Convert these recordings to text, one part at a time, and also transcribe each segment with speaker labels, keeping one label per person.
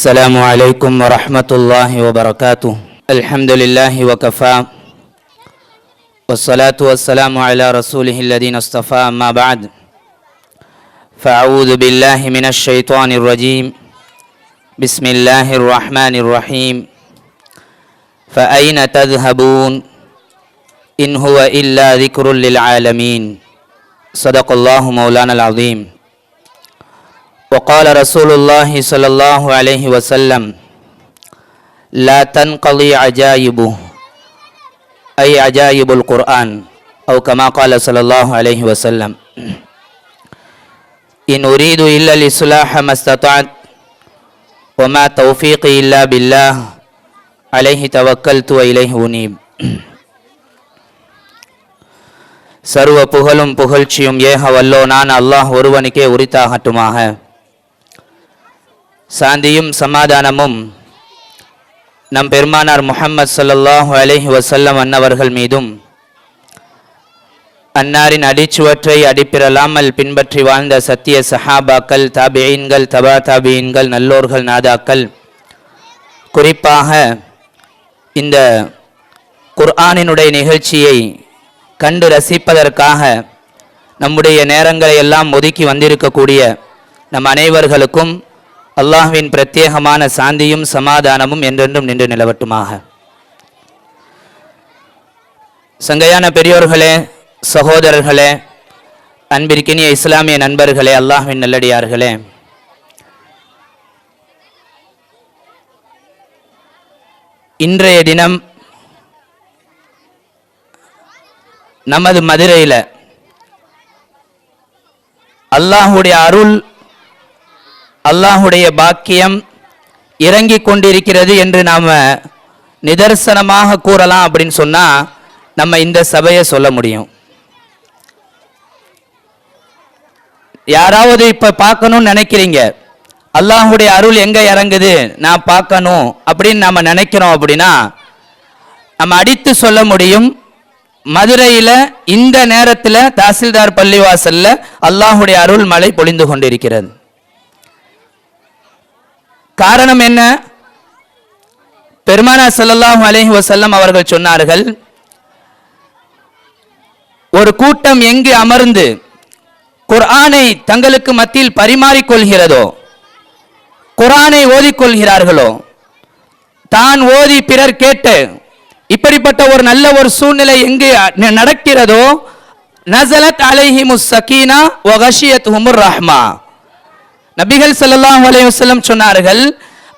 Speaker 1: السلام عليكم ورحمة الله وبركاته. الحمد لله وكفى. والصلاة والسلام على رسوله الذين اصطفى أما بعد. فأعوذ بالله من الشيطان الرجيم. بسم الله الرحمن الرحيم. فأين تذهبون؟ إن هو إلا ذكر للعالمين. صدق الله مولانا العظيم. وقال رسول الله صلى الله عليه وسلم لا تنقضي عجائبه أي عجائب القرآن أو كما قال صلى الله عليه وسلم إن أريد إلا الإصلاح ما استطعت وما توفيقي إلا بالله عليه توكلت وإليه أنيب சர்வ புகழும் புகழ்ச்சியும் ஏக வல்லோனான் அல்லாஹ் ஒருவனுக்கே உரித்தாகட்டுமாக சாந்தியும் சமாதானமும் நம் பெருமானார் முஹம்மது சல்லாஹூ அலஹி வசல்லம் அன்னவர்கள் மீதும் அன்னாரின் அடிச்சுவற்றை அடிப்பிரலாமல் பின்பற்றி வாழ்ந்த சத்திய சஹாபாக்கள் தாபியீன்கள் தபா தாபியீன்கள் நல்லோர்கள் நாதாக்கள் குறிப்பாக இந்த குர்ஆனினுடைய நிகழ்ச்சியை கண்டு ரசிப்பதற்காக நம்முடைய நேரங்களை எல்லாம் ஒதுக்கி வந்திருக்கக்கூடிய நம் அனைவர்களுக்கும் அல்லாஹுவின் பிரத்யேகமான சாந்தியும் சமாதானமும் என்றென்றும் நின்று நிலவட்டுமாக. சங்கையான பெரியோர்களே சகோதரர்களே அன்பிற்கினிய இஸ்லாமிய நண்பர்களே அல்லாஹுவின் நல்லடியார்களே. இன்றைய தினம் நமது மதுரையில் அல்லாஹுடைய அருள் அல்லாஹுடைய பாக்கியம் இறங்கி கொண்டிருக்கிறது என்று நாம் நிதர்சனமாக கூறலாம் அப்படின்னு சொன்னால் நம்ம இந்த சபையை சொல்ல முடியும். யாராவது இப்போ பார்க்கணும்னு நினைக்கிறீங்க. அல்லாஹுடைய அருள் எங்கே இறங்குது? நான் பார்க்கணும் அப்படின்னு நம்ம நினைக்கிறோம் அப்படின்னா நம்ம அடித்து சொல்ல முடியும் மதுரையில் இந்த நேரத்தில் தாசில்தார் பள்ளிவாசலில் அல்லாஹுடைய அருள் மழை பொழிந்து கொண்டிருக்கிறது. காரணம் என்ன? பெருமானா சல்லாஹூ அலஹி வசல்லம் அவர்கள் சொன்னார்கள் ஒரு கூட்டம் எங்கு அமர்ந்து குர்ஆனை தங்களுக்கு மத்தியில் பரிமாறிக்கொள்கிறதோ குர்ஆனை ஓதிக்கொள்கிறார்களோ தான் ஓதி பிறர் கேட்டு இப்படிப்பட்ட ஒரு நல்ல ஒரு சூழ்நிலை எங்கு நடக்கிறதோ நசலத் அலைஹிமுஸ் சகீனா ஒகஷியத் ஹுமுர் ரஹ்மா. நபிகள் ஸல்லல்லாஹு அலைஹி சொன்னார்கள்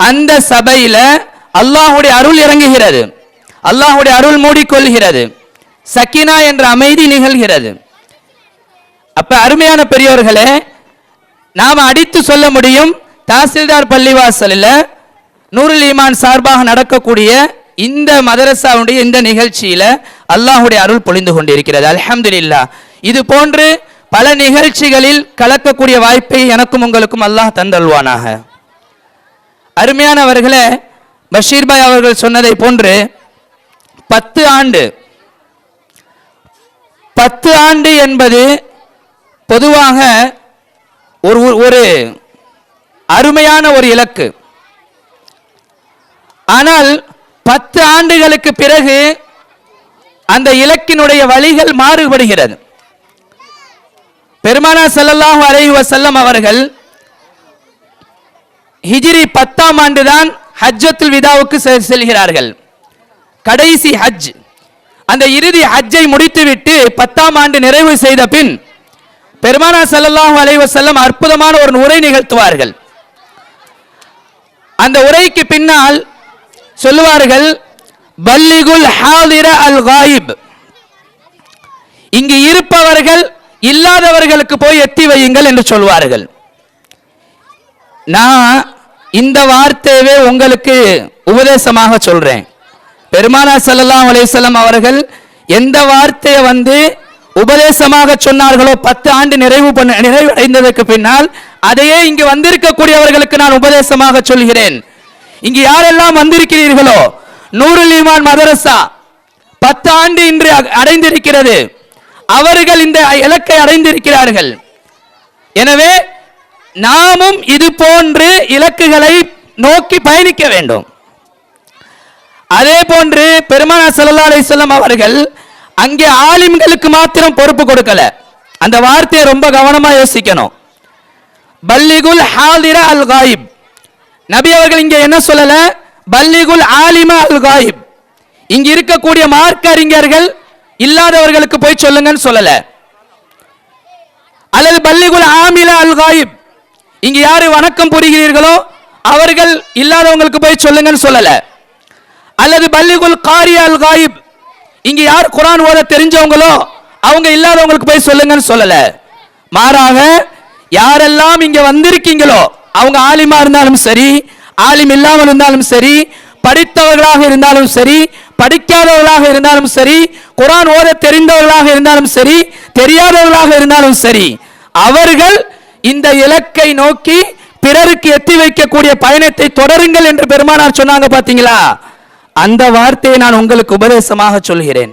Speaker 1: அந்த சபையில அல்லாஹுடைய அருள் இறங்குகிறது. அல்லாஹுடைய அருள் மூடிக்கொள்கிறது. சக்கினா என்ற அமைதி நிகழ்கிறது. அப்ப அருமையான பெரியோர்களே நாம அடித்து சொல்ல முடியும் தாசில்தார் பள்ளிவாசலில் நூறுல் ஈமான் சார்பாக நடக்கக்கூடிய இந்த மதரசாவுடைய இந்த நிகழ்ச்சியில அல்லாஹுடைய அருள் பொழிந்து கொண்டிருக்கிறது. அல்ஹம்துலில்லாஹ். இது போன்று பல நிகழ்ச்சிகளில் கலக்கக்கூடிய வாய்ப்பை எனக்கும் உங்களுக்கும் அல்லாஹ் தந்தல்வானாக அருமையானவர்களே பஷீர்பாய் அவர்கள் சொன்னதை போன்று பத்து ஆண்டு பத்து ஆண்டு என்பது பொதுவாக ஒரு ஒரு அருமையான ஒரு இலக்கு. ஆனால் பத்து ஆண்டுகளுக்கு பிறகு அந்த இலக்கினுடைய வழிகள் மாறுபடுகிறது. பெருமானா செல்லல்லாம் அலைஹி வசல்லம் அவர்கள் ஹிஜிரி பத்தாம் ஆண்டுதான் ஹஜ்ஜத்துல் விதாவுக்கு செ- செல்கிறார்கள். கடைசி ஹஜ். அந்த இறுதி ஹஜ்ஜை முடித்துவிட்டு பத்தாம் ஆண்டு நிறைவு செய்த பின் பெருமானா செல்லல்லாம் அலைஹி செல்லம் அற்புதமான ஒரு உரை நிகழ்த்துவார்கள். அந்த உரைக்கு பின்னால் சொல்லுவார்கள் பல்லிகுல் ஹாதிர அல் காயிப். இங்கு இருப்பவர்கள் இல்லாதவர்களுக்கு போய் எத்தி வையுங்கள் என்று சொல்வார்கள். நான் இந்த வார்த்தையவே உங்களுக்கு உபதேசமாக சொல்றேன். பெருமானா செல்லலாம் அலைஹி அவர்கள் எந்த வார்த்தையை வந்து உபதேசமாக சொன்னார்களோ பத்து ஆண்டு நிறைவு பண்ண நிறைவடைந்ததற்கு பின்னால் அதையே இங்கு வந்திருக்கக்கூடியவர்களுக்கு நான் உபதேசமாக சொல்கிறேன். இங்கு யாரெல்லாம் வந்திருக்கிறீர்களோ நூறு ஈமான் மதரசா பத்து ஆண்டு இன்று அ- அடைந்திருக்கிறது. அவர்கள் இந்த இலக்கை அடைந்திருக்கிறார்கள். எனவே நாமும் இது போன்று இலக்குகளை நோக்கி பயணிக்க வேண்டும். அதே போன்று பெருமானா ஸல்லல்லாஹு அலைஹி அவர்கள் அங்கே ஆலிம்களுக்கு மாத்திரம் பொறுப்பு கொடுக்கல. அந்த வார்த்தையை ரொம்ப கவனமா யோசிக்கணும். பல்லிகுல் ஹாதிரா அல் காயிப். நபி அவர்கள் இங்க என்ன சொல்லல? பல்லிகுல் ஆலிமா அல் காயிப். இங்க இருக்கக்கூடிய மார்க்க அறிஞர்கள் இல்லாதவர்களுக்கு போய் சொல்லுங்கன்னு சொல்லல. அல்லது பள்ளிகுல் ஆமில அல் காயிப் இங்க யாரு வணக்கம் புரிகிறீர்களோ அவர்கள் இல்லாதவங்களுக்கு போய் சொல்லுங்கன்னு சொல்லல. அல்லது பள்ளிகுல் காரி அல் காயிப் இங்க யார் குரான் ஓத தெரிஞ்சவங்களோ அவங்க இல்லாதவங்களுக்கு போய் சொல்லுங்கன்னு சொல்லல. மாறாக யாரெல்லாம் இங்க வந்திருக்கீங்களோ அவங்க ஆலிமா இருந்தாலும் சரி ஆலிம் இல்லாமல் இருந்தாலும் சரி படித்தவர்களாக இருந்தாலும் சரி படிக்காதவர்களாக இருந்தாலும் சரி குரான் ஓத தெரிந்தவர்களாக இருந்தாலும் சரி தெரியாதவர்களாக இருந்தாலும் சரி அவர்கள் இந்த இலக்கை நோக்கி பிறருக்கு எத்தி வைக்கக்கூடிய பயணத்தை தொடருங்கள் என்று பெருமானார் சொன்னாங்க பாத்தீங்களா? அந்த வார்த்தையை நான் உங்களுக்கு உபதேசமாக சொல்கிறேன்.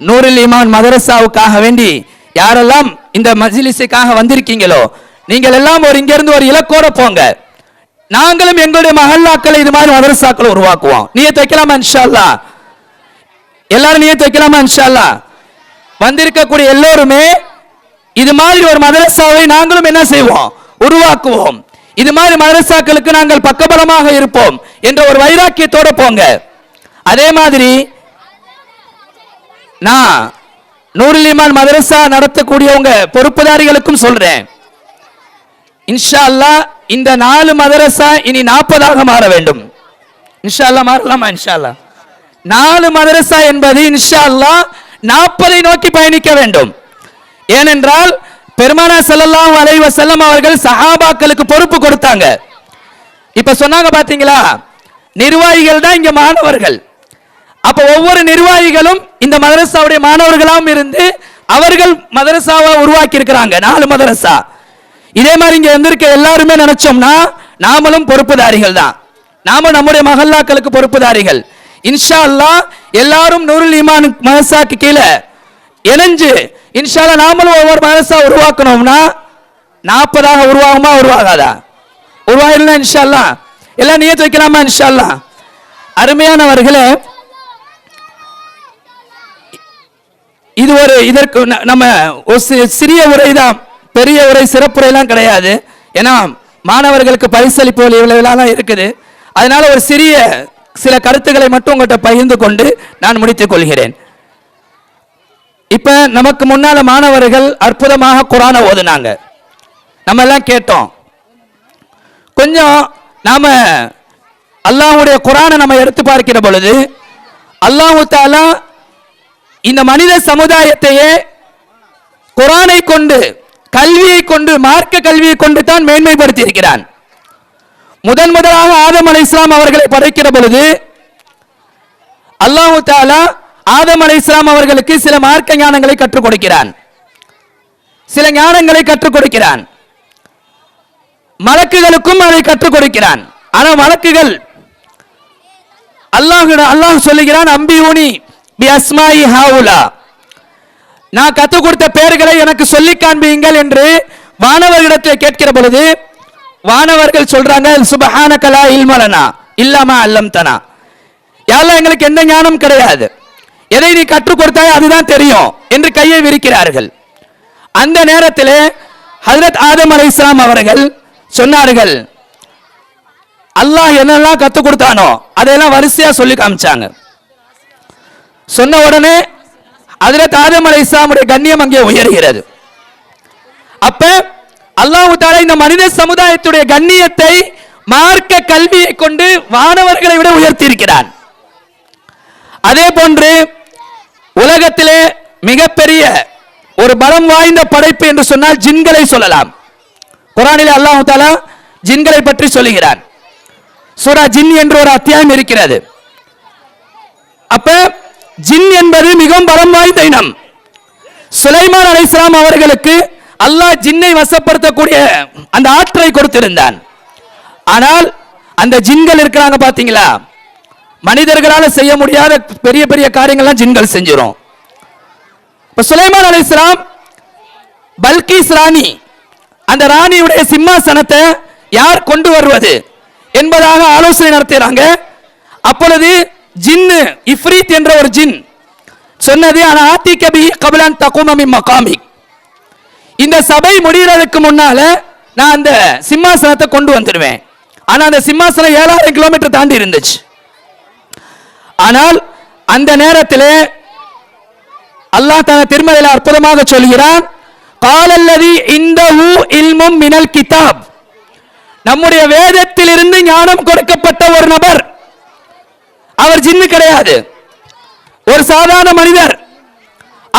Speaker 1: நூரில் இமான் மதரசாவுக்காக வேண்டி யாரெல்லாம் இந்த மஜிலிசுக்காக வந்திருக்கீங்களோ நீங்கள் எல்லாம் ஒரு இங்கிருந்து ஒரு இலக்கோட போங்க. நாங்களும் எங்களுடைய மகல்லாக்களை இது மாதிரி மதரசாக்களை உருவாக்குவோம். நீயே தைக்கலாமா இன்ஷால்லா? எல்லாரும் நீயே தைக்கலாமா இன்ஷால்லா? வந்திருக்கக்கூடிய எல்லோருமே இது மாதிரி ஒரு மதரசாவை நாங்களும் என்ன செய்வோம்? உருவாக்குவோம். இது மாதிரி மதரசாக்களுக்கு நாங்கள் பக்கபலமாக இருப்போம் என்ற ஒரு வைராக்கியத்தோட போங்க. அதே மாதிரி நான் நூருல் மதரசா நடத்தக்கூடியவங்க பொறுப்புதாரிகளுக்கும் சொல்றேன். இன்ஷா அல்லாஹ் இந்த நாலு மதரசா இனி நாற்பதாக மாற வேண்டும். இன்ஷா அல்லாஹ் மாறலாமா? இன்ஷா அல்லா நாலு மதரசா என்பது இன்ஷா அல்லாஹ் நாற்பதை நோக்கி பயணிக்க வேண்டும். ஏனென்றால் பெருமானா செல்லலாம் வரைவ செல்லம் அவர்கள் சஹாபாக்களுக்கு பொறுப்பு கொடுத்தாங்க. இப்ப சொன்னாங்க பாத்தீங்களா? நிர்வாகிகள் தான் இங்க மாணவர்கள். அப்ப ஒவ்வொரு நிர்வாகிகளும் இந்த மதரசாவுடைய மாணவர்களாகவும் இருந்து அவர்கள் மதரசாவை உருவாக்கி இருக்கிறாங்க நாலு மதரசா. இதே மாதிரி இங்க வந்திருக்க எல்லாருமே நினைச்சோம்னா நாமளும் பொறுப்புதாரிகள் தான். நாம நம்முடைய மகல்லாக்களுக்கு பொறுப்புதாரிகள். இன்ஷா அல்லா எல்லாரும் நூறுல் ஈமான் மனசாக்கு கீழே இணைஞ்சு இன்ஷா நாமளும் ஒவ்வொரு மனசா உருவாக்கணும்னா நாற்பதாக உருவாகுமா உருவாகாதா? உருவாயிடலாம் இன்ஷா அல்லாஹ். எல்லாம் நியத்து வைக்கலாமா இன்ஷா அருமையானவர்களே இது ஒரு இதற்கு ந- நம்ம ஒரு சிறிய உரை தான் பெரிய உரை சிறப்புரைலாம் கிடையாது. ஏன்னா மாணவர்களுக்கு பரிசளிப்பு இவ்வளவுலாம் இருக்குது. அதனால ஒரு சிறிய சில கருத்துக்களை மட்டும் உங்கள்கிட்ட பகிர்ந்து கொண்டு நான் முடித்துக் கொள்கிறேன். இப்ப நமக்கு முன்னால மாணவர்கள் அற்புதமாக குரானை ஓதுனாங்க. நம்ம எல்லாம் கேட்டோம். கொஞ்சம் நாம அல்லாஹுடைய குரானை நம்ம எடுத்து பார்க்கிற பொழுது அல்லாஹு தாலா இந்த மனித சமுதாயத்தையே குரானை கொண்டு கல்வியை கொண்டு மார்க்க கல்வியை கொண்டு தான் மேன்மைப்படுத்தி இருக்கிறான் முதன் முதலாக ஆதம் அலை இஸ்லாம் அவர்களை படைக்கிற பொழுது அல்லாஹு தாலா ஆதம் அலை இஸ்லாம் அவர்களுக்கு சில மார்க்க ஞானங்களை கற்றுக் கொடுக்கிறான். சில ஞானங்களை கற்றுக் கொடுக்கிறான். மலக்குகளுக்கும் அதை கற்றுக் கொடுக்கிறான். ஆனால் மலக்குகள் அல்லாஹ் அல்லாஹ் சொல்லுகிறான் அம்பியூனி பி அஸ்மாயி ஹாவுலா. நான் கற்றுக் கொடுத்த பெயர்களை எனக்கு சொல்லி காண்பியுங்கள் என்று வானவர்களிடத்தில் கேட்கிற பொழுது வானவர்கள் சொல்றாங்க சுபஹான கலா இல்மலனா இல்லாம அல்லம் தனா யாரெல்லாம் எங்களுக்கு எந்த ஞானம் கிடையாது. எதை நீ கற்றுக் கொடுத்தாய் அதுதான் தெரியும் என்று கையை விரிக்கிறார்கள். அந்த நேரத்தில் ஹசரத் ஆதம் அலை இஸ்லாம் அவர்கள் சொன்னார்கள் அல்லாஹ் என்னெல்லாம் கற்றுக் கொடுத்தானோ அதையெல்லாம் வரிசையா சொல்லி காமிச்சாங்க. சொன்ன உடனே அதுல ஆதம் அலை இஸ்லாமுடைய கண்ணியம் அங்கே உயர்கிறது. அப்ப அல்லாஹு தாலா இந்த மனித சமுதாயத்துடைய கண்ணியத்தை மார்க்க கல்வியை கொண்டு வானவர்களை விட உயர்த்தி இருக்கிறான் அதே போன்று உலகத்திலே மிகப்பெரிய ஒரு பலம் வாய்ந்த படைப்பு என்று சொன்னால் ஜின்களை சொல்லலாம். குரானிலே அல்லாஹு தாலா ஜின்களை பற்றி சொல்லுகிறான். சூரா ஜின் என்று ஒரு அத்தியாயம் இருக்கிறது. அப்ப ஜின் என்பது மிகவும் பலம் வாய்ந்த இனம். சுலைமான் அலைஹிஸ்ஸலாம் அவர்களுக்கு அல்லாஹ் ஜின்னை வசப்படுத்தக்கூடிய அந்த ஆற்றலை கொடுத்திருந்தான். ஆனால் அந்த ஜின்கள் இருக்கிறாங்க பாத்தீங்களா? மனிதர்களால செய்ய முடியாத பெரிய பெரிய காரியங்கள்லாம் ஜின்கள் செஞ்சிடும் இப்ப சுலைமான் அலைஹிஸ்ஸலாம் பல்கிஸ் ராணி அந்த ராணியுடைய சிம்மாசனத்தை யார் கொண்டு வருவது என்பதாக ஆலோசனை நடத்துகிறாங்க. அப்பொழுது ஜின்னு இஃப்ரீத் என்ற ஒரு ஜின் சொன்னது ஆனா ஆத்தி கபி கபிலான் தகுமமி மகாமி. இந்த சபை முடிகிறதுக்கு முன்னால நான் அந்த சிம்மாசனத்தை கொண்டு வந்துடுவேன். ஆனா அந்த சிம்மாசனம் ஏழாயிரம் கிலோமீட்டர் தாண்டி இருந்துச்சு. ஆனால் அந்த நேரத்திலே அல்லாஹ் தன திருமலையில் அற்புதமாக சொல்கிறான் காலல்லதி இந்த இல்மும் மினல் கிதாப். நம்முடைய வேதத்திலிருந்து ஞானம் கொடுக்கப்பட்ட ஒரு நபர் அவர் ஜின்னு கிடையாது. ஒரு சாதாரண மனிதர்.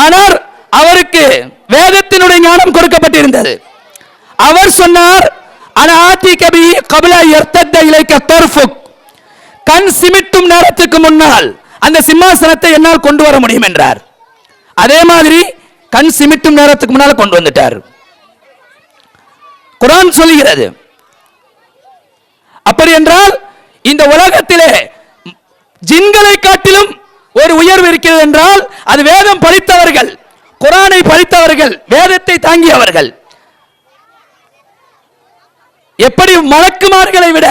Speaker 1: ஆனால் அவருக்கு வேதத்தினுடைய ஞானம் கொடுக்கப்பட்டிருந்தது. அவர் சொன்னார் ஆனா கபி கபிலா எர்த்தத்த இலைக்க கண் சிமிட்டும் நேரத்துக்கு முன்னால் அந்த சிம்மாசனத்தை என்னால் கொண்டு வர முடியும் என்றார். அதே மாதிரி கண் சிமிட்டும் நேரத்துக்கு முன்னால் கொண்டு வந்துட்டார். குரான் சொல்லுகிறது அப்படி என்றால் இந்த உலகத்திலே ஜின்களை காட்டிலும் ஒரு உயர்வு இருக்கிறது என்றால் அது வேதம் படித்தவர்கள் குரானை படித்தவர்கள் வேதத்தை தாங்கியவர்கள். எப்படி மலக்குமார்களை விட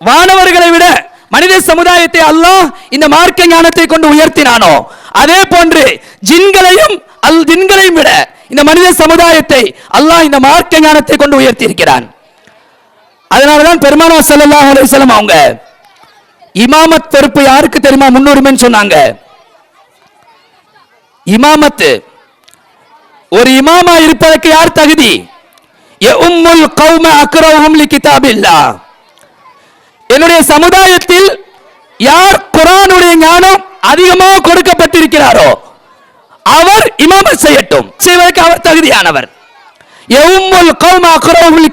Speaker 1: வானவர்களை விட மனித சமுதாயத்தை அல்லாஹ் இந்த மார்க்க ஞானத்தை கொண்டு உயர்த்தினானோ அதே போன்று ஜின்களையும் அல் ஜின்களையும் விட இந்த மனித சமுதாயத்தை அல்லாஹ் இந்த மார்க்க ஞானத்தை கொண்டு உயர்த்தி இருக்கிறான் அதனாலதான் பெருமானா ஸல்லல்லாஹு அலைஹி அவங்க இமாமத் பொறுப்பு யாருக்கு தெரியுமா? முன்னுரிமைன்னு சொன்னாங்க. இமாமத்து. ஒரு இமாமா இருப்பதற்கு யார் தகுதி? உம்முல் கௌம அக்ரஹும் என்னுடைய சமுதாயத்தில் யார் குரானுடைய ஞானம் அதிகமாக கொடுக்கப்பட்டிருக்கிறாரோ அவர் இமாமத் செய்யட்டும். செய்வதற்கு அவர் தகுதியானவர். எவும்முல் கௌம அக்ரஹும் லி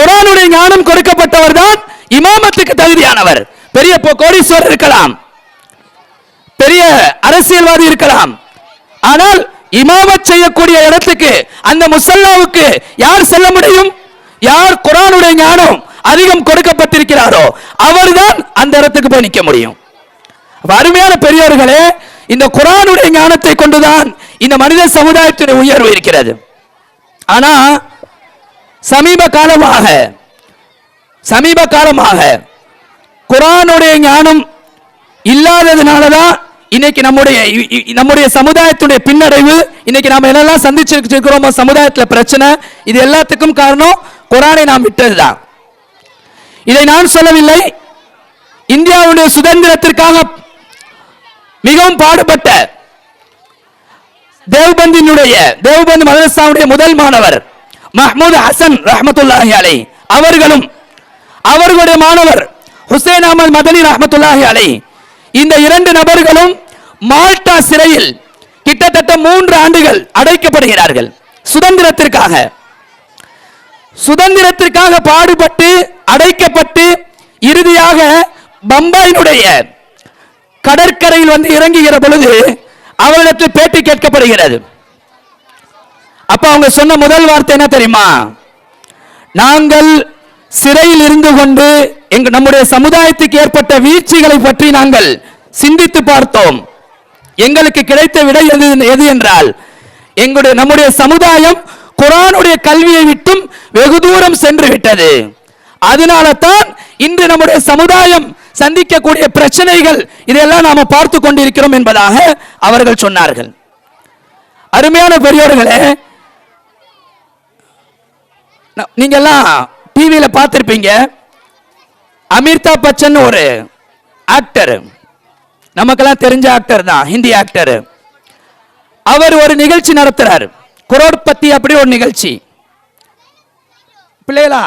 Speaker 1: குரானுடைய ஞானம் கொடுக்கப்பட்டவர் தான் இமாமத்துக்கு தகுதியானவர். பெரிய கோடீஸ்வரர் இருக்கலாம். பெரிய அரசியல்வாதி இருக்கலாம். ஆனால் இமாமத் செய்யக்கூடிய இடத்துக்கு அந்த முசல்லாவுக்கு யார் செல்ல முடியும்? யார் குரானுடைய ஞானம் அதிகம் கொடுக்கப்பட்டிருக்கிறாரோ அவர்தான் அந்த இடத்துக்கு போய் நிற்க முடியும். அருமையான பெரியவர்களே இந்த குரானுடைய ஞானத்தை கொண்டுதான் இந்த மனித சமுதாயத்தினுடைய உயர்வு இருக்கிறது. ஆனா சமீப காலமாக சமீப காலமாக குரானுடைய ஞானம் இல்லாததுனால தான் இன்னைக்கு நம்முடைய நம்முடைய சமுதாயத்துடைய பின்னடைவு இன்னைக்கு நாம என்னெல்லாம் சந்திச்சிருக்கிறோமோ சமுதாயத்துல பிரச்சனை இது எல்லாத்துக்கும் காரணம் குரானை நாம் விட்டதுதான். இதை நான் சொல்லவில்லை. இந்தியாவுடைய சுதந்திரத்திற்காக மிகவும் பாடுபட்ட தேவ்பந்தினுடைய தேவ்பந்த் மதரசாவுடைய முதல் மாணவர் மஹமூத் ஹசன் ரஹமத்துல்லாஹி அலை அவர்களும் அவர்களுடைய மாணவர் ஹுசேன் அகமது மதனி ரஹமத்துல்லாஹி அலை இந்த இரண்டு நபர்களும் மால்டா சிறையில் கிட்டத்தட்ட மூன்று ஆண்டுகள் அடைக்கப்படுகிறார்கள். சுதந்திரத்திற்காக. சுதந்திரத்திற்காக பாடுபட்டு அடைக்கப்பட்டு இறுதியாக பம்பாயினுடைய கடற்கரையில் வந்து இறங்குகிற பொழுது அவரிடத்தில் பேட்டி கேட்கப்படுகிறது. அப்ப அவங்க சொன்ன முதல் வார்த்தை என்ன தெரியுமா? நாங்கள் சிறையில் இருந்து கொண்டு எங்க நம்முடைய சமுதாயத்துக்கு ஏற்பட்ட வீழ்ச்சிகளை பற்றி நாங்கள் சிந்தித்து பார்த்தோம். எங்களுக்கு கிடைத்த விடை எது எது என்றால் எங்களுடைய நம்முடைய சமுதாயம் குரானுடைய கல்வியை விட்டும் வெகு தூரம் சென்று விட்டது. அதனால தான் இன்று நம்முடைய சமுதாயம் சந்திக்கக்கூடிய பிரச்சனைகள் இதெல்லாம் நாம பார்த்து கொண்டிருக்கிறோம் என்பதாக அவர்கள் சொன்னார்கள். அருமையான பெரியோர்களே நீங்க எல்லாம் டிவியில பார்த்துருப்பீங்க. அமிர்தாப் பச்சன் ஒரு ஆக்டர் நமக்கெல்லாம் தெரிஞ்ச ஆக்டர் தான் ஹிந்தி ஆக்டர் அவர் ஒரு நிகழ்ச்சி நடத்துறாரு. குரோட்பத்தி அப்படி ஒரு நிகழ்ச்சி. பிள்ளைகளா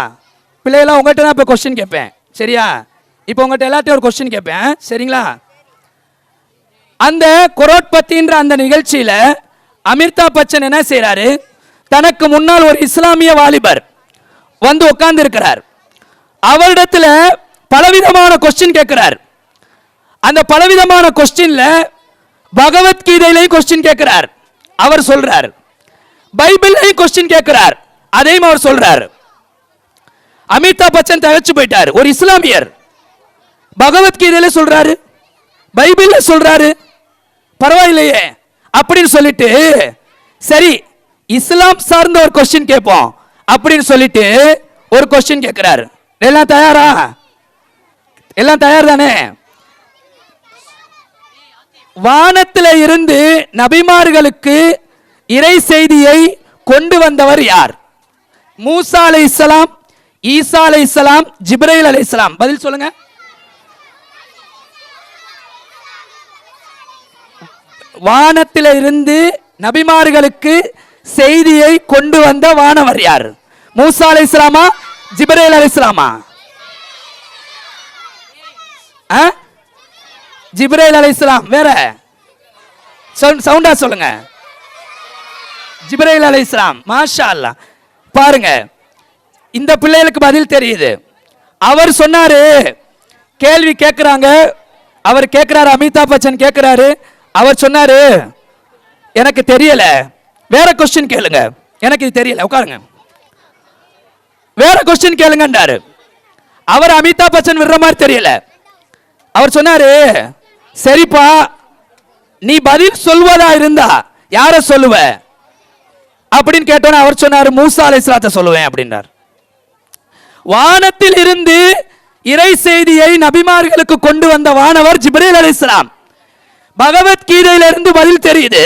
Speaker 1: பிள்ளைகளா உங்கள்கிட்ட நான் இப்போ கொஸ்டின் கேட்பேன். சரியா? இப்போ உங்கள்கிட்ட எல்லாத்தையும் ஒரு கொஸ்டின் கேட்பேன். சரிங்களா? அந்த குரோட்பத்தின்ற அந்த நிகழ்ச்சியில அமிர்தா பச்சன் என்ன செய்கிறாரு தனக்கு முன்னால் ஒரு இஸ்லாமிய வாலிபர். வந்து உட்கார்ந்து இருக்கிறார் அவரிடத்துல பலவிதமான கொஸ்டின் கேட்கிறார். அந்த பலவிதமான கொஸ்டின்ல பகவத்கீதையிலையும் கொஸ்டின் கேட்கிறார். அவர் சொல்றார். பைபிள்லையும் கொஸ்டின் கேட்கிறார். அதையும் அவர் சொல்றார். அமிதாப் பச்சன் தகச்சு போயிட்டார். ஒரு இஸ்லாமியர். பகவத்கீதையில சொல்றாரு. பைபிள்ல சொல்றாரு. பரவாயில்லையே. அப்படின்னு சொல்லிட்டு சரி இஸ்லாம் சார்ந்த ஒரு கொஸ்டின் கேட்போம். அப்படின்னு சொல்லிட்டு ஒரு கொஸ்டின் கேட்கிறாரு எல்லாம் தயாரா? எல்லாம் தயார் தானே வானத்தில் இருந்து நபிமார்களுக்கு இறை செய்தியை கொண்டு வந்தவர் யார்? மூசா அலை இஸ்லாம் ஈசா அலை இஸ்லாம் ஜிப்ரைல் அலை இஸ்லாம் பதில் சொல்லுங்க. வானத்தில் இருந்து நபிமார்களுக்கு செய்தியை கொண்டு வந்த வானவர் யார்? மூசா அலை இஸ்லாமா ஜிபரேல் அலை இஸ்லாமா ஜிப்ரேல் அலை இஸ்லாம் வேற? சவுண்டா சொல்லுங்க. ஜிப்ரேல் அலை இஸ்லாம் மாஷா அல்லாஹ் பாருங்க இந்த பிள்ளைகளுக்கு பதில் தெரியுது. அவர் சொன்னாரு கேள்வி கேட்குறாங்க அவர் கேட்குறாரு அமிதாப் பச்சன் கேட்குறாரு அவர் சொன்னாரு எனக்கு தெரியல. வேற கொஸ்டின் கேளுங்க. எனக்கு இது தெரியல உட்காருங்க. வேற கொஸ்டின் கேளுங்கன்றாரு அவர் அமிதாப் பச்சன் விடுற மாதிரி தெரியல. அவர் சொன்னாரு சரிப்பா நீ பதில் சொல்வதா இருந்தா யார சொல்லுவ? அப்படின்னு கேட்டோன்னே அவர் சொன்னார் மூசா அலைஹிஸ்ஸலாத்தை சொல்லுவேன் அப்படின்றார் வானத்தில் இருந்து இறை செய்தியை நபிமார்களுக்கு கொண்டு வந்த வானவர் ஜிப்ரீல் அலைஹிஸ்ஸலாம் பகவத்கீதையில இருந்து பதில் தெரியுது.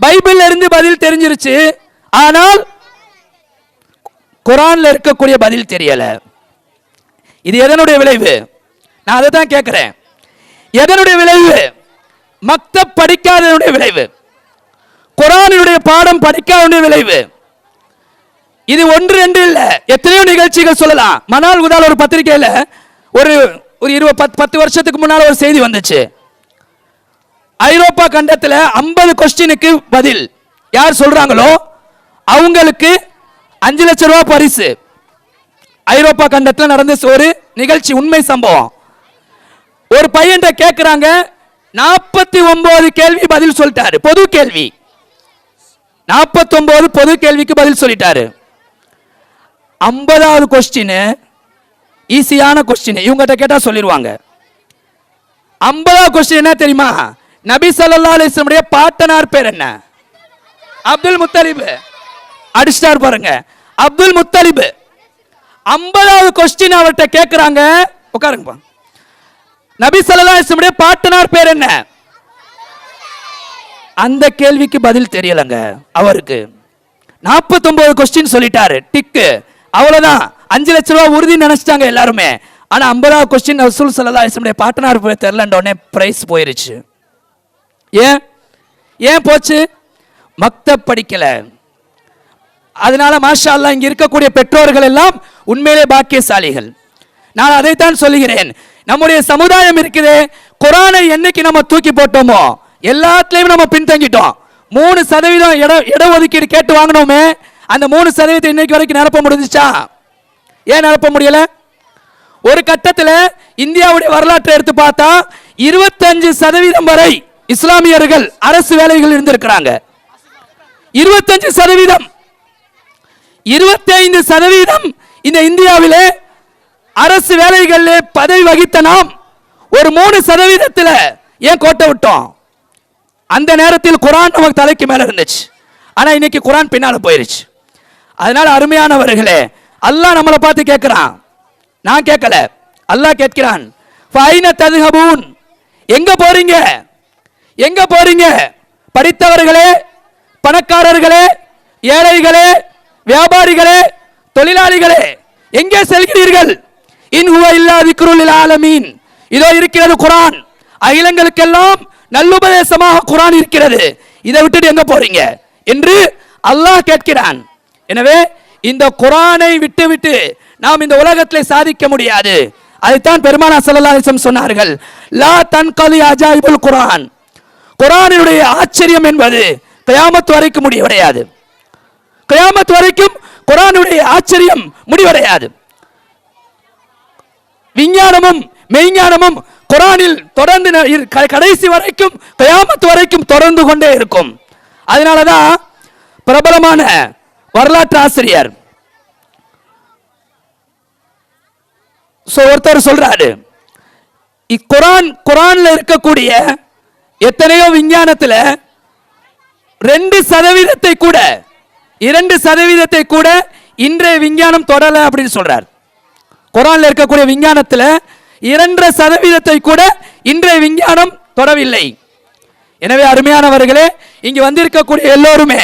Speaker 1: பைபிள்ல இருந்து பதில் தெரிஞ்சிருச்சு. ஆனால் குரான்ல இருக்கக்கூடிய பதில் தெரியல. இது எதனுடைய விளைவு? நான் அதை தான் கேட்கிறேன். எதனுடைய விளைவு? மக்தப் படிக்காதனுடைய விளைவு. குரானுடைய பாடம் படிக்காதனுடைய விளைவு. இது ஒன்று ரெண்டு இல்ல. எத்தனையோ நிகழ்ச்சிகள் சொல்லலாம். மனால் உதால் ஒரு பத்திரிக்கையில ஒரு ஒரு இருபது பத்து பத்து வருஷத்துக்கு முன்னால ஒரு செய்தி வந்துச்சு. ஐரோப்பா கண்டத்தில் ஐம்பது கொஸ்டினுக்கு பதில். யார் சொல்றாங்களோ? அவங்களுக்கு அஞ்சு லட்சம் ரூபா பரிசு. ஐரோப்பா கண்டத்தில் நடந்த ஒரு நிகழ்ச்சி உண்மை சம்பவம். ஒரு பையன்கிட்ட கேட்குறாங்க நாற்பத்தி ஒன்பது கேள்வி பதில் சொல்லிட்டாரு பொது கேள்வி. நாற்பத்தொன்பது பொது கேள்விக்கு பதில் சொல்லிட்டாரு. ஐம்பதாவது கொஸ்டின் ஈஸியான கொஸ்டின் இவங்ககிட்ட கேட்டா சொல்லிடுவாங்க ஐம்பதாவது கொஸ்டின் என்ன தெரியுமா? நபி ஸல்லல்லாஹு அலிஸ்லமுடைய பாட்டனார் பேர் என்ன? அப்துல் முத்தலிபு. அடிச்சிட்டார் பாருங்க. அப்துல் முத்தலிப். ஐம்பதாவது கொஸ்டின் அவர்கிட்ட கேட்குறாங்க உட்காருங்கப்பா நபி ஸல்லல்லாஹு இஸ்லமுடைய பாட்டனார் பேர் என்ன? அந்த கேள்விக்கு பதில் தெரியலங்க. அவருக்கு. 49 கொஸ்டின் சொல்லிட்டாரு. டிக்கு அவ்வளவுதான். அஞ்சு லட்ச ரூபா உறுதி நினைச்சிட்டாங்க எல்லாருமே. ஆனா ஐம்பதாவது கொஸ்டின் ரசூல் சல்லா இஸ்லமுடைய பாட்டனார் பேர் தெரியலன்ற உடனே பிரைஸ் போயிருச்சு. ஏன்? ஏன் போச்சு? மக்த படிக்கலை. அதனால மாஷா அல்லா இங்கே இருக்கக்கூடிய பெற்றோர்கள் எல்லாம் உண்மையிலே பாக்கியசாலிகள். நான் அதைத்தான் சொல்லுகிறேன். நம்முடைய சமுதாயம் இருக்குதே குரானை என்னைக்கு நம்ம தூக்கி போட்டோமோ எல்லாத்துலேயும் நம்ம பின்தங்கிட்டோம். மூணு சதவீதம் இட இட ஒதுக்கீடு கேட்டு வாங்கினோமே அந்த மூணு சதவீதம் இன்னைக்கு வரைக்கும் நிரப்ப முடிஞ்சிச்சா? ஏன் நிரப்ப முடியல? ஒரு கட்டத்தில் இந்தியாவுடைய வரலாற்றை எடுத்து பார்த்தா இருபத்தஞ்சு சதவீதம் வரை இஸ்லாமியர்கள் அரசு வேலைகள் இருந்திருக்கிறாங்க. இருபத்தஞ்சு சதவீதம். இருபத்தி ஐந்து சதவீதம் இந்த இந்தியாவிலே அரசு வேலைகளில் பதவி வகித்த நாம் ஒரு மூணு சதவீதத்தில் ஏன் கோட்டை விட்டோம்? அந்த நேரத்தில் குரான் நமக்கு தலைக்கு மேல இருந்துச்சு. ஆனா இன்னைக்கு குரான் பின்னால போயிருச்சு. அதனால அருமையானவர்களே அல்லாஹ் நம்மளை பார்த்து கேட்கிறான். நான் கேட்கல. அல்லாஹ் கேட்கிறான். ஃபைன ததுஹபூன்? எங்க போறீங்க? எங்க போறீங்க? படித்தவர்களே பணக்காரர்களே ஏழைகளே வியாபாரிகளே தொழிலாளிகளே எங்கே செல்கிறீர்கள்? இன் ஹுவ இல்லா ஆலமீன். இதோ இருக்கிறது குரான். அகிலங்களுக்கெல்லாம் நல்லுபதேசமாக குரான் இருக்கிறது. இதை விட்டுட்டு எங்க போறீங்க? என்று அல்லாஹ் கேட்கிறான். எனவே இந்த குரானை விட்டு விட்டு நாம் இந்த உலகத்தில் சாதிக்க முடியாது. அதைத்தான் பெருமானா சல்லாசம் சொன்னார்கள். லா தன்கலி அஜாயிபுல் குரான். குரானினுடைய ஆச்சரியம் என்பது கயாமத்து வரைக்கும் முடிவடையாது. கயாமத்து வரைக்கும் குரானுடைய ஆச்சரியம் முடிவடையாது. விஞ்ஞானமும் மெய்ஞானமும் குரானில் தொடர்ந்து கடைசி வரைக்கும் கயாமத்து வரைக்கும் தொடர்ந்து கொண்டே இருக்கும். அதனாலதான் பிரபலமான வரலாற்று ஆசிரியர். ஒருத்தர் சொல்றாரு இக்குரான் குரான்ல இருக்கக்கூடிய எத்தனையோ விஞ்ஞானத்தில் ரெண்டு சதவீதத்தை கூட இரண்டு சதவீதத்தை கூட இன்றைய விஞ்ஞானம் தொடல அப்படின்னு சொல்றார். குரான்ல இருக்கக்கூடிய விஞ்ஞானத்தில் இரண்டரை சதவீதத்தை கூட இன்றைய விஞ்ஞானம் தொடவில்லை. எனவே அருமையானவர்களே இங்க வந்திருக்கக்கூடிய எல்லோருமே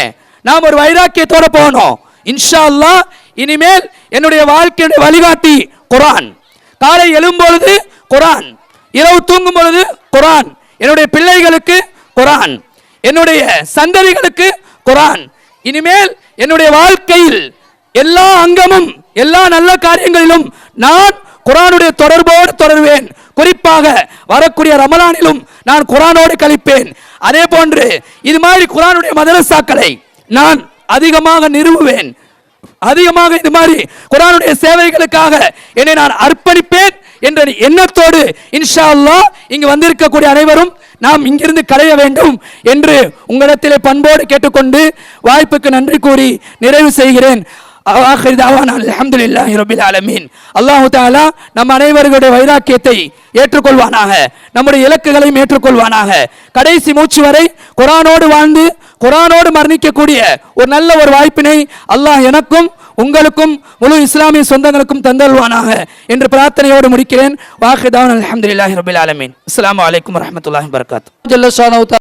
Speaker 1: நாம் ஒரு வைராக்கியத்தோட போகணும். இன்ஷா அல்லாஹ் இனிமேல் என்னுடைய வாழ்க்கையுடைய வழிகாட்டி குரான். காலை எழும்பொழுது குரான். இரவு தூங்கும் பொழுது குரான். என்னுடைய பிள்ளைகளுக்கு குரான். என்னுடைய சந்ததிகளுக்கு குரான். இனிமேல் என்னுடைய வாழ்க்கையில் எல்லா அங்கமும் எல்லா நல்ல காரியங்களிலும் நான் குரானுடைய தொடர்போடு தொடர்வேன். குறிப்பாக வரக்கூடிய ரமலானிலும் நான் குரானோடு கழிப்பேன். அதே போன்று இது மாதிரி குரானுடைய மதரசாக்களை நான் அதிகமாக நிறுவுவேன். அதிகமாக இது மாதிரி குரானுடைய சேவைகளுக்காக என்னை நான் அர்ப்பணிப்பேன். என்ற எண்ணத்தோடு இன்ஷா அல்லாஹ் இங்கு வந்திருக்கக்கூடிய அனைவரும் நாம் இங்கிருந்து களைய வேண்டும் என்று உங்களிடத்திலே பண்போடு கேட்டுக்கொண்டு வாய்ப்புக்கு நன்றி கூறி நிறைவு செய்கிறேன். ஆஹிர் தாவானா அல்ஹம்துலில்லாஹி ரபில் ஆலமீன் அல்லாஹு தாலா நம் அனைவர்களுடைய வைராக்கியத்தை ஏற்றுக்கொள்வானாக நம்முடைய இலக்குகளையும் ஏற்றுக்கொள்வானாக கடைசி மூச்சு வரை குரானோடு வாழ்ந்து குரானோடு மரணிக்கக்கூடிய ஒரு நல்ல ஒரு வாய்ப்பினை அல்லாஹ் எனக்கும் உங்களுக்கும் முழு இஸ்லாமிய சொந்தங்களுக்கும் தந்தல்வானாக என்று பிரார்த்தனையோடு முடிக்கிறேன் வாஹிதான் அலமதுல்லாஹி ரபில் ஆலமீன் அஸ்லாம் வலைக்கம் வரமத்துல்லாஹி வரகாத்